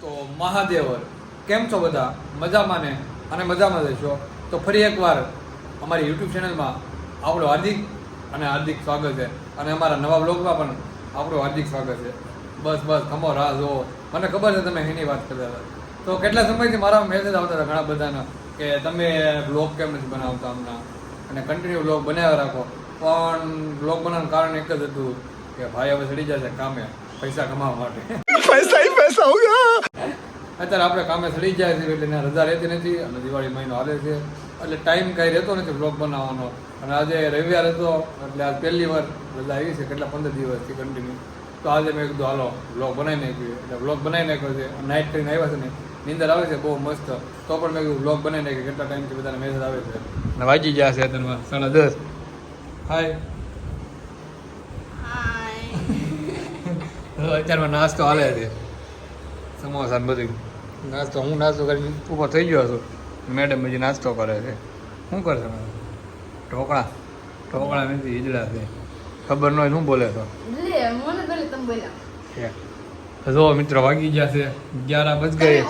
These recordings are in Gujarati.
તો મહાદેવર. કેમ છો બધા? મજામાં ને? અને મજામાં રહેશો તો ફરી એકવાર અમારી યુટ્યુબ ચેનલમાં આપણું હાર્દિક અને હાર્દિક સ્વાગત છે. અને અમારા નવા બ્લોગમાં પણ આપણું હાર્દિક સ્વાગત છે. બસ બસ, ખમો રાહ જુઓ. મને ખબર છે તમે એની વાત કરતા હતા. તો કેટલા સમયથી મારા મેસેજ આવતા હતા ઘણા બધાના કે તમે બ્લોગ કેમ નથી બનાવતા હમણાં? અને કન્ટિન્યુ બ્લોગ બનાવ્યા રાખો. પણ બ્લોગ બનાવવાનું કારણ એક જ હતું કે ભાઈ હવે ચડી જશે કામે. પૈસા કમાવા માટે. પૈસા પૈસા અત્યારે આપણે કામે સડી જાય છે એટલે રજા રહેતી નથી અને દિવાળી મહિનો આવે છે. એટલે ટાઈમ કાંઈ રહેતો નથી બ્લોગ બનાવવાનો. અને આજે રવિવાર હતો એટલે આજ પહેલી વાર રજા આવી છે કેટલા પંદર દિવસથી કન્ટિન્યુ તો આજે મેં કીધું હાલો બ્લોગ બનાવી નાખ્યું એટલે બ્લોગ બનાવી નાખ્યો છે. નાઇટ કરીને આવ્યા છે ને નીંદર આવે છે બહુ મસ્ત. તો પણ મેં કીધું બ્લોગ બનાવી નાખ્યો કેટલા ટાઈમથી બધાને મેસેજ આવે છે. વાંચી ગયા છે સાડા દસ. હાય અત્યારમાં નાસ્તો હાલે છે. સમોસા બધું. નાસ્તો હું નાસ્તો કરીને ઊભો થઈ ગયો છું. મેડમ હજી નાસ્તો કરે છે. શું કરશે મેડમ? ઢોકળા. ઢોકળા નથી ઈજડા છે. ખબર ન હોય શું બોલે તો જો મિત્રો વાગી ગયા છે. અગિયાર બજ ગઈ.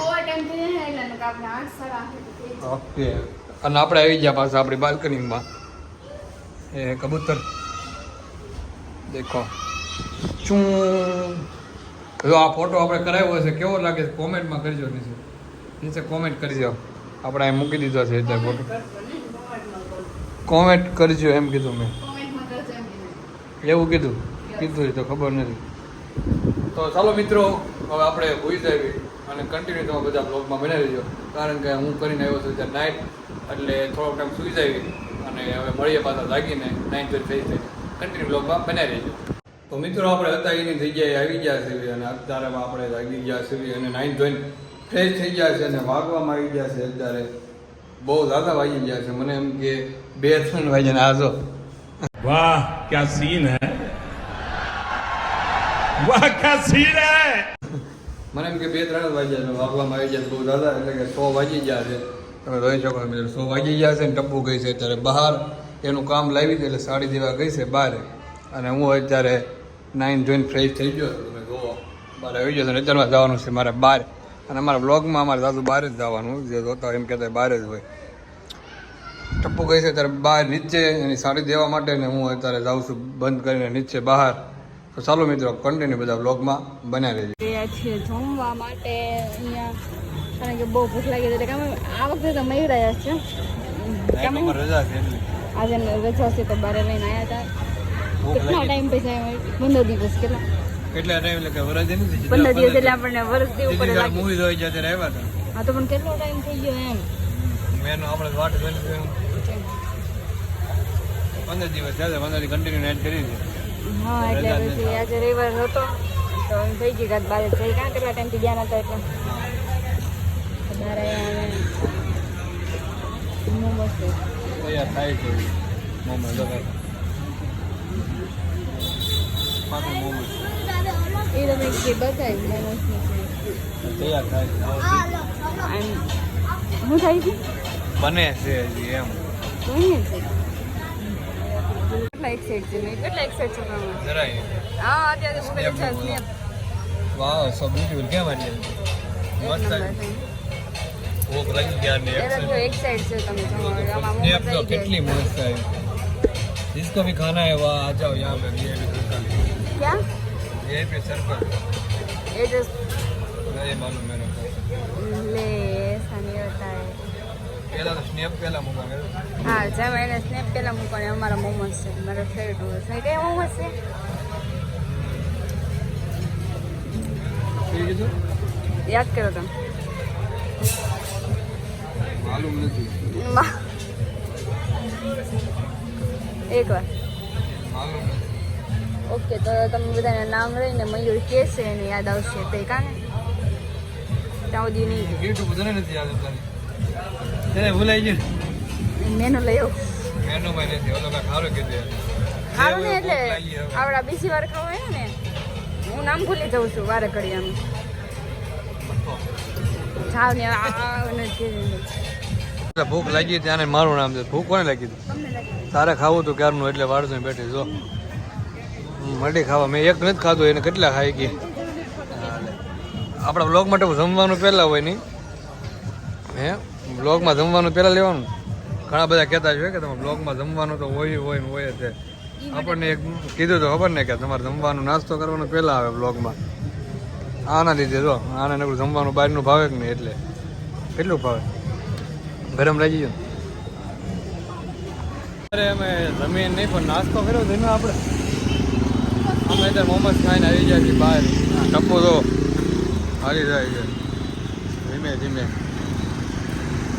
ઓકે. અને આપણે આવી ગયા પાછા આપણી બાલ્કનીમાં એ કબૂતર. દેખો. શું? જો આ ફોટો આપણે કરાવ્યો હશે, કેવો લાગે છે? કોમેન્ટમાં કરજો નીચે. નીચે કોમેન્ટ કરજો. આપણે અહીં મૂકી દીધો છે અત્યારે ફોટો કોમેન્ટ કરજો એમ કીધું મેં. એવું કીધું? કીધું તો ખબર નથી. તો ચાલો મિત્રો, હવે આપણે ભૂઈ જઈએ અને કન્ટિન્યુ તમે બધા બ્લોગમાં બનાવી દેજો કારણ કે હું કરીને આવ્યો છું ત્યાં નાઇટ એટલે થોડોક ટાઈમ સુઈ જાય અને હવે મળીએ પાછા જાગીને નાઇટ થઈ જાય કન્ટિન્યુ બ્લોગમાં બનાવી દેજો તો મિત્રો આપણે હતા એની જગ્યાએ આવી ગયા છીએ અને અત્યારે આપણે જાગી ગયા છીએ અને નાઇન જોઈને ફ્રેશ થઈ ગયા છે અને વાગવામાં આવી ગયા છે અત્યારે. બહુ દાદા વાગી ગયા છે. મને એમ કે બે ત્રણ વાગે આજો વાહ ક્યાં સીન હે? વાહ ક્યાં સીન હે? મને એમ કે બે ત્રણ વાગ્યા છે વાગવામાં આવી ગયા બહુ દાદા એટલે કે સો વાગી ગયા છે. તમે જોઈ શકો મિત્રો સો વાગી ગયા છે ને ટપ્પુ ગઈ છે અત્યારે બહાર. એનું કામ લાવી દે એટલે સાડી દેવા ગઈ છે બહાર. અને હું અત્યારે નાઇન જોઈને ફ્રેશ થઈ ગયો તમે જુઓ બહાર આવી ગયો છે અત્યારમાં જવાનું છે મારે બહાર અને અમારા બ્લોગમાં અમારે દાદુ બહાર જ જવાનું જે જોતા એમ કહેતા બહાર જ હોય. ટપ્પુ કહે છે ત્યારે બહાર નીચે એની સાડી દેવા માટે ને હું અત્યારે જાઉં છું બંધ કરીને નીચે બહાર. તો ચાલો મિત્રો કન્ટિન્યુ બધા બ્લોગમાં બન્યા રહેજો. જમવા માટે. અહીંયા કારણ કે બહુ ભૂખ લાગી હતી. આ વખતે તો મયુર રહ્યા છે. આજે રજા છે તો બારે લઈને આવ્યા હતા. કેટલા ટાઈમ પછી પંદર દિવસ કેટલા? કેટલા ટાઈમ એટલે વરસ નથી પંદર દિવસ એટલે આપણને વર્ષ દેવું પડે મૂવી જોઈ જાય ત્યારે હતા. હા તો પણ કેટલો ટાઈમ થઈ ગયો એમ? મેનો આપણે વાટ પંદર દિવસ થયા પંદર કન્ટિન્યુ નાઇટ કરી છે હા એટલે પછી આજે રવિવાર હતો. તો એમ થઈ ગયું કે આજ થઈ ક્યાં કેટલા ટાઈમથી ગયા નતા એટલે? બારે મોમોસ થાય છે એ તમે જે બતાવ્યું મોમોસની શું થાય છે બને છે છે. કેટલા એક્સાઇટ છે હા અત્યારે મોબાઈલ છે. વાહ સો બ્યુટીફુલ કેમ આની મસ્ત છે. તમે જો કેટલી મસ્ત આવી. जिसको भी खाना है वह आ जाओ यहाँ पे ये भी क्या ये पे सर पर ये जो नहीं मालूम मेरे को ले ऐसा नहीं होता है પેલા તો સ્નેપ પેલા મૂકવાનો હા જ્યાં એને સ્નેપ પેલા મૂકવાનો અમારા મોમોસ છે મારો ફેવરેટ છે કઈ મોમોસ છે યાદ કરો તમે માલુમ નથી એકવાર ઓકે તો તમે બધાને નામ લઈને મયુર કે છે એને યાદ આવશે તે કાને ત્યાં સુધી નહીં બીટું બધાને નથી યાદ આવતા તેને ભૂલાઈ ગયું મેનુ લઈ આવું મેનુ માં નથી ઓલો કાંઈ ખારો કીધું ખારું ને એટલે આવડા બીજી વાર ખાવું હોય ને હું નામ ભૂલી જાઉં છું વારે ઘડી આમ જાવ ને આ નથી ભૂખ લાગી ત્યારે મારું નામ છે. ભૂખ કોને લાગી હતી? તારે ખાવું હતું ક્યારનું? એટલે વાળસો બેઠી જો. મળી ખાવા. મેં એક નથી ખાધું એને કેટલા ખાઈ ગઈ આપણા બ્લોગ માટે જમવાનું પહેલાં હોય નહીં. હે? બ્લોગમાં જમવાનું પહેલાં લેવાનું. ઘણા બધા કહેતા છે કે તમે બ્લોગમાં જમવાનું તો હોય હોય ને હોય છે. આપણને એક કીધું તો ખબર ને કે તમારે જમવાનું નાસ્તો કરવાનો પહેલાં આવે બ્લોગમાં આના લીધે જો આના નકરું જમવાનું બહારનું ભાવે કે નહીં એટલે? કેટલું ભાવે? ગરમ રહી ગયું અરે અમે જમીન નહીં પણ નાસ્તો કર્યો જમ્યો આપણે. અમે અત્યારે મોમોસ ખાઈને આવી જાય છે બહાર. ટપ્પો તો હારી જાય છે. ધીમે ધીમે.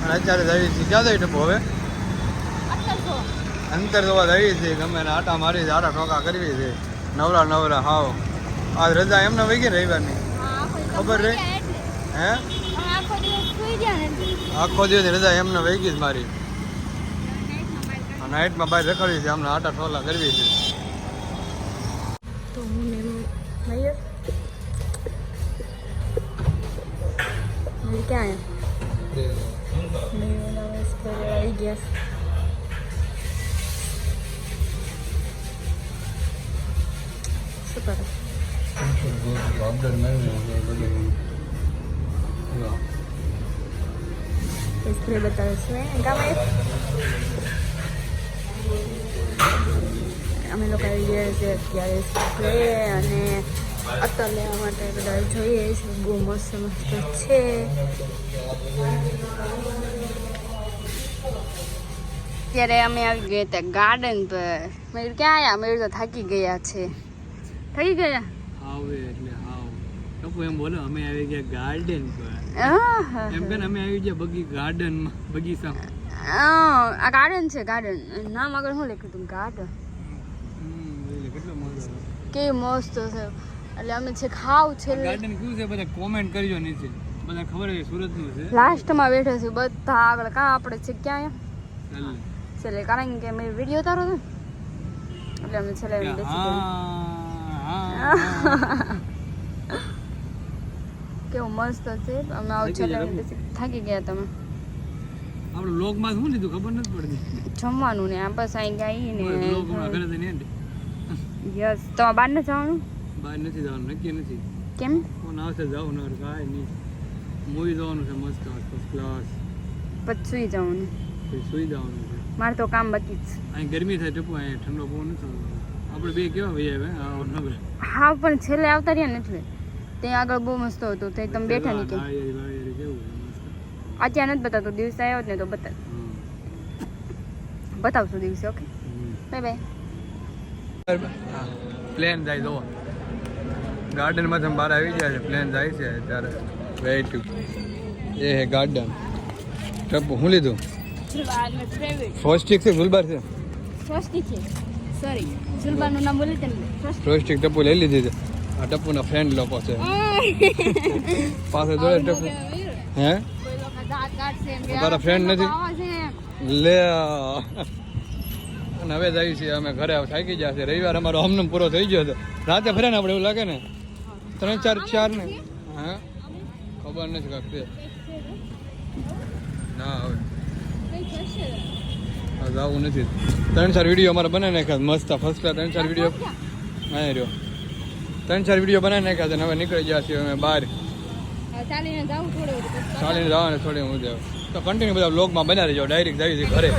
અને અત્યારે જઈએ છીએ. ક્યાં જાય ટપો હવે? અંતર જોવા જઈએ છીએ ગમે ને આટા મારી છે આટા ઠોકા કરવી છે. નવરા નવરા હાવ. આજ રજા એમને વહી ગઈ રવિવારની ખબર રહી હે? આખો દિવસ રજા એમને વહી જ મારી. નાઇટમાં બહાર રખડવી છે અમને આટા ઠોલા કરવી છે. તો હું એમ? ક્યાં ગયા. શું કરે? અમે લોકો અત્યારે અને અત્તર લેવા માટે બધા જોઈએ છે બહુ મસ્ત મસ્ત છે ત્યારે અમે આવી ગયા હતા ગાર્ડન પર મેં ક્યાં આવ્યા મેં તો થાકી ગયા છે થઈ ગયા ટપુ એમ બોલો અમે આવી ગયા ગાર્ડન પર. એમ કે અમે આવી ગયા બગી ગાર્ડન બગીચા આ આ ગાર્ડન છે ગાર્ડન નામ આગળ શું લખ્યું હતું? ગાર્ડન કે મસ્ત છે. એટલે અમે છે ખાવ છે ગાર્ડન કયું છે? બધા કોમેન્ટ કરજો નીચે. બધા ખબર છે સુરતનું છે લાસ્ટમાં બેઠા છે બધા આગળ. કા આપણે છે ક્યાં એમ છેલ્લે કારણ કે મેં વીડિયો તારો ને. એટલે અમે છેલ્લે હા હા. કેવું મસ્ત છે. અમે આવું થાકી ગયા તમે? આપણે લોગમાં શું લીધું ખબર નથી પડતી. જમવાનું ને આ બસ અહીં ગઈ લોગમાં ઘરે ને? જઈને. યસ તમારે બહાર ન જવાનું? બહાર નથી જવાનું નક્કી નથી. કેમ? ફોન આવશે જાવ ને કાંઈ નહીં. મૂવી જવાનું છે મસ્ત ફર્સ્ટ ક્લાસ પછી સુઈ જવાનું. પછી સુઈ જવાનું છે. મારે તો કામ બાકી છે. અહીં ગરમી થાય ટપુ અહીં ઠંડો પવન નથી આપણે બે કેવા ભાઈ આવે હા પણ છેલ્લે આવતા રહ્યા ને એટલે. ત્યાં આગળ બહુ મસ્ત હતું. તે તમે બેઠા નહીં કે નાળિયેરી બાળિયેરી કેવું છે? મસ્ત. અત્યારે નથી બતાવતો દિવસે આવ્યો જ ને તો બતા. બતાવશું દિવસે ઓકે. બાય બાય પ્લેન જાય જો ગાર્ડનમાં તમે બહાર આવી ગયા છે પ્લેન જાય છે ત્યારે વેઇટ એ હે ગાર્ડન. ટપ હું લીધું? ફોસ્ટિક છે ગુલબાર છે? ફોસ્ટિક છે. સોરી સુલબાનું નામ બોલે તમે ફોસ્ટિક ટપુ લઈ લીધી છે. આ ટપુના ફ્રેન્ડ લોકો છે. પાસે જોડે ટપુ હે? તારા ફ્રેન્ડ નથી? લે અને હવે જઈએ છીએ અમે ઘરે થાકી ગયા છે રવિવાર અમારો હમનમ પૂરો થઈ ગયો છે. રાતે ફરે ને આપણે એવું લાગે ને? ત્રણ ચાર ચાર ને. હા? ખબર નથી તે ના હવે. જવું નથી. ત્રણ ચાર વીડિયો અમારે બને ને મસ્ત ફર્સ્ટ ત્રણ ચાર વીડિયો. હા રહ્યો. ત્રણ ચાર વીડિયો બનાવી નાખ્યા અને હવે નીકળી ગયા છીએ અમે બહાર. ચાલીને જવાનું થોડું. હું જાવ તો કન્ટિન્યુ બધા બ્લોગમાં બનાવી રહેજો ડાયરેક્ટ જઈએ ઘરે.